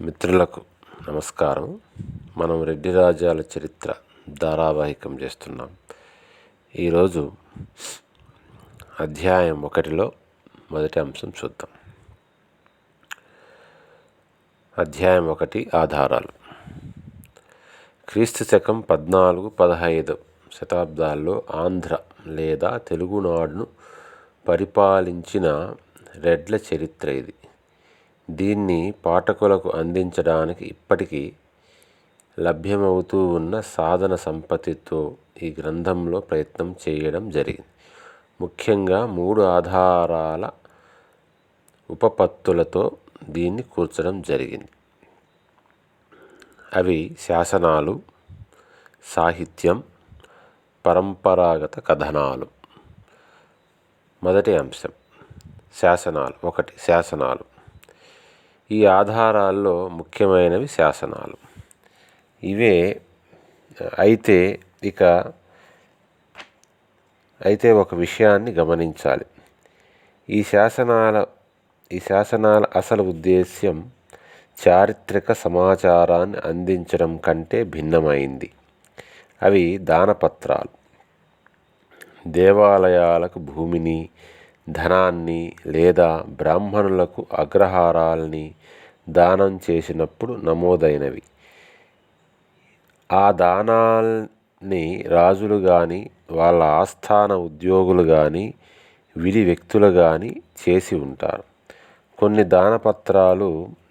మిత్రులకు నమస్కారం. మనం రెడ్డి రాజ్యాల చరిత్ర ధారావాహికం చేస్తున్నాం. ఈరోజు అధ్యాయం ఒకటిలో మొదటి అంశం చూద్దాం. అధ్యాయం ఒకటి ఆధారాలు. క్రీస్తు శకం పద్నాలుగు పదహైదు శతాబ్దాల్లో ఆంధ్ర లేదా తెలుగునాడును పరిపాలించిన రెడ్ల చరిత్ర ఇది. దీన్ని పాఠకులకు అందించడానికి ఇప్పటికీ లభ్యమవుతూ ఉన్న సాధన సంపత్తితో ఈ గ్రంథంలో ప్రయత్నం చేయడం జరిగింది. ముఖ్యంగా మూడు ఆధారాల ఉపపత్తులతో దీన్ని కూర్చడం జరిగింది. అవి శాసనాలు సాహిత్యం పరంపరాగత కథనాలు. మొదటి అంశం శాసనాలు. ఒకటి శాసనాలు. ఈ ఆధారాల్లో ముఖ్యమైనవి శాసనాలు. ఇవే అయితే ఇక అయితే ఒక విషయాన్ని గమనించాలి. ఈ శాసనాల ఈ శాసనాల అసలు ఉద్దేశ్యం చారిత్రక సమాచారాన్ని అందించడం కంటే భిన్నమైంది. అవి దానపత్రాలు. దేవాలయాలకు భూమిని ధనాన్ని లేదా బ్రాహ్మణులకు అగ్రహారాల్ని దానం చేసినప్పుడు నమోదైనవి. ఆ దానాల్ని రాజులు కానీ వాళ్ళ ఆస్థాన ఉద్యోగులు కానీ విడి వ్యక్తులు కానీ చేసి ఉంటారు. కొన్ని దానపత్రాలు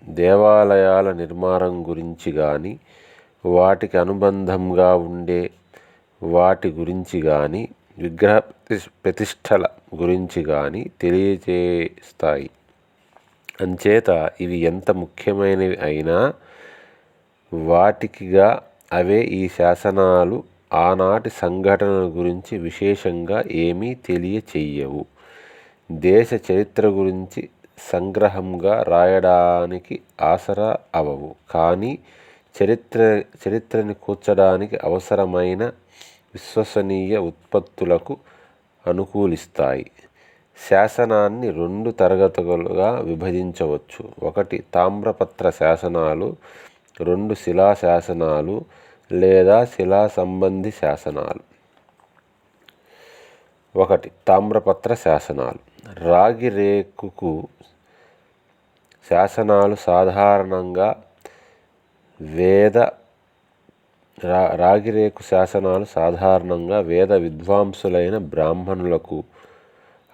దేవాలయాల నిర్మాణం గురించి కానీ వాటికి అనుబంధంగా ఉండే వాటి గురించి కానీ విగ్రహ ప్రతిష్టల గురించి కానీ తెలియజేస్తాయి అంచేత ఇవి ఎంత ముఖ్యమైనవి అయినా వాటికిగా అవే ఈ శాసనాలు ఆనాటి సంఘటనల గురించి విశేషంగా ఏమీ తెలియచెయ్యవు. దేశ చరిత్ర గురించి సంగ్రహంగా రాయడానికి ఆసరా అవవు. కానీ చరిత్ర చరిత్రని కూర్చడానికి అవసరమైన విశ్వసనీయ ఉత్పత్తులకు అనుకూలిస్తాయి. శాసనాన్ని రెండు తరగతులుగా విభజించవచ్చు. ఒకటి తామ్రపత్ర శాసనాలు రెండు శిలా శాసనాలు లేదా శిలా సంబంధి శాసనాలు. ఒకటి తామ్రపత్ర శాసనాలు. రాగి రేకుకు శాసనాలు సాధారణంగా వేద రా రాగిరేకు శాసనాలు సాధారణంగా వేద విద్వాంసులైన బ్రాహ్మణులకు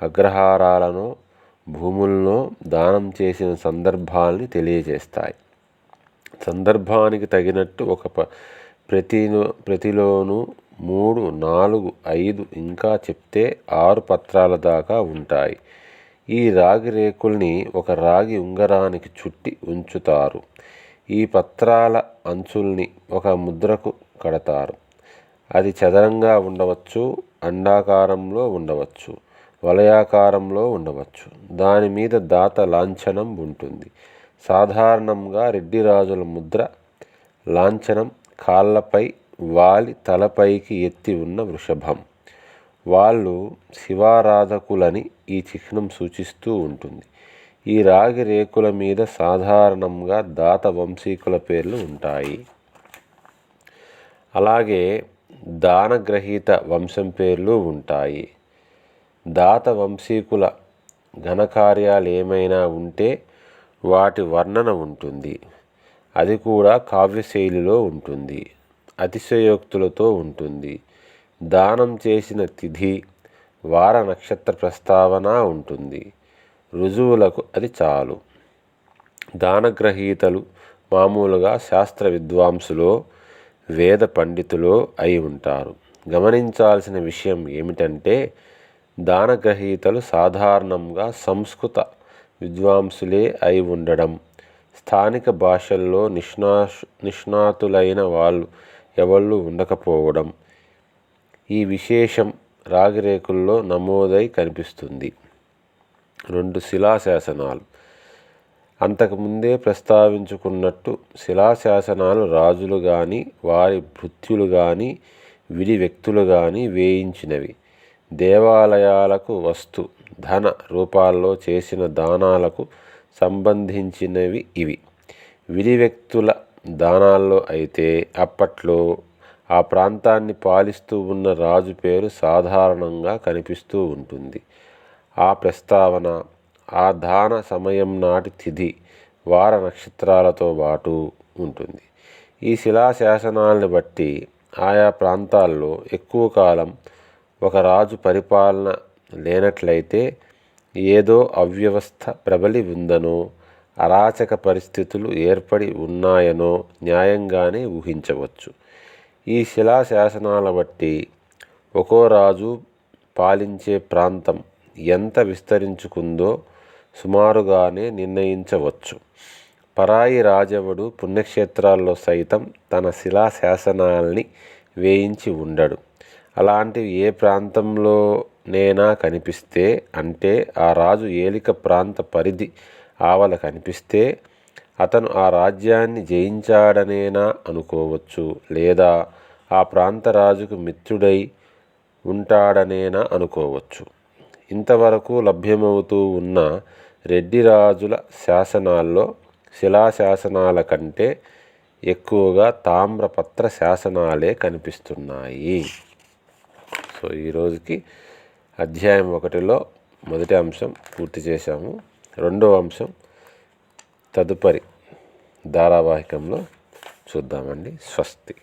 అగ్రహారాలను భూములను దానం చేసిన సందర్భాల్ని తెలియజేస్తాయి. సందర్భానికి తగినట్టు ఒక ప ప్రతి ప్రతిలోనూ మూడు నాలుగు ఐదు ఇంకా చెప్తే ఆరు పత్రాల దాకా ఉంటాయి. ఈ రాగి రేకుల్ని ఒక రాగి ఉంగరానికి చుట్టి ఉంచుతారు. ఈ పత్రాల అంచుల్ని ఒక ముద్రకు కడతారు. అది చదరంగా ఉండవచ్చు అండాకారంలో ఉండవచ్చు వలయాకారంలో ఉండవచ్చు. దాని మీద దాత లాంఛనం ఉంటుంది. సాధారణంగా రెడ్డి రాజుల ముద్ర లాంఛనం కాళ్ళపై వాలి తలపైకి ఎత్తి ఉన్న వృషభం. వాళ్ళు శివారాధకులని ఈ చిహ్నం సూచిస్తూ ఉంటుంది. ఈ రాగి రేకుల మీద సాధారణంగా దాత వంశీకుల పేర్లు ఉంటాయి. అలాగే దానగ్రహీత వంశం పేర్లు ఉంటాయి. దాత వంశీకుల ఘనకార్యాలు ఏమైనా ఉంటే వాటి వర్ణన ఉంటుంది. అది కూడా కావ్యశైలిలో ఉంటుంది. అతిశయోక్తులతో ఉంటుంది. దానం చేసిన తిథి వార నక్షత్ర ప్రస్తావన ఉంటుంది. రుజువులకు అది చాలు. దానగ్రహీతలు మామూలుగా శాస్త్ర విద్వాంసులో వేద పండితులో అయి ఉంటారు. గమనించాల్సిన విషయం ఏమిటంటే దానగ్రహీతలు సాధారణంగా సంస్కృత విద్వాంసులే అయి ఉండడం. స్థానిక భాషల్లో నిష్ణా నిష్ణాతులైన వాళ్ళు ఎవళ్ళు ఉండకపోవడం. ఈ విశేషం రాగిరేకుల్లో నమోదై కనిపిస్తుంది. రెండు శిలాశాసనాలు. అంతకుముందే ప్రస్తావించుకున్నట్టు శిలాశాసనాలు రాజులు కానీ వారి భృత్యులు కానీ విడి వ్యక్తులు కానీ వేయించినవి. దేవాలయాలకు వస్తు ధన రూపాల్లో చేసిన దానాలకు సంబంధించినవి ఇవి. విడి వ్యక్తుల దానాల్లో అయితే అప్పట్లో ఆ ప్రాంతాన్ని పాలిస్తూ ఉన్న రాజు పేరు సాధారణంగా కనిపిస్తూ ఉంటుంది. ఆ ప్రస్తావన ఆ దాన సమయం నాటి తిథి వార నక్షత్రాలతో పాటు ఉంటుంది. ఈ శిలాశాసనాలను బట్టి ఆయా ప్రాంతాల్లో ఎక్కువ కాలం ఒక రాజు పరిపాలన లేనట్లయితే ఏదో అవ్యవస్థ ప్రబలి ఉందనో అరాచక పరిస్థితులు ఏర్పడి ఉన్నాయనో న్యాయంగానే ఊహించవచ్చు. ఈ శిలా శాసనాల బట్టి ఒక్కో రాజు పాలించే ప్రాంతం ఎంత విస్తరించుకుందో సుమారుగానే నిర్ణయించవచ్చు. పరాయి రాజవుడు పుణ్యక్షేత్రాల్లో సైతం తన శిలా శాసనాల్ని వేయించి ఉండడు. అలాంటివి ఏ ప్రాంతంలోనైనా కనిపిస్తే అంటే ఆ రాజు ఏలిక ప్రాంత పరిధి ఆవల కనిపిస్తే అతను ఆ రాజ్యాన్ని జయించాడనేనా అనుకోవచ్చు లేదా ఆ ప్రాంత రాజుకు మిత్రుడై ఉంటాడనేనా అనుకోవచ్చు. ఇంతవరకు లభ్యమవుతూ ఉన్న రెడ్డి రాజుల శాసనాల్లో శిలాశాసనాల కంటే ఎక్కువగా తామ్రపత్ర శాసనాలే కనిపిస్తున్నాయి. సో ఈరోజుకి అధ్యాయం ఒకటిలో మొదటి అంశం పూర్తి చేశాము. రెండో అంశం తదుపరి ధారావాహికంలో చూద్దామండి. స్వస్తి.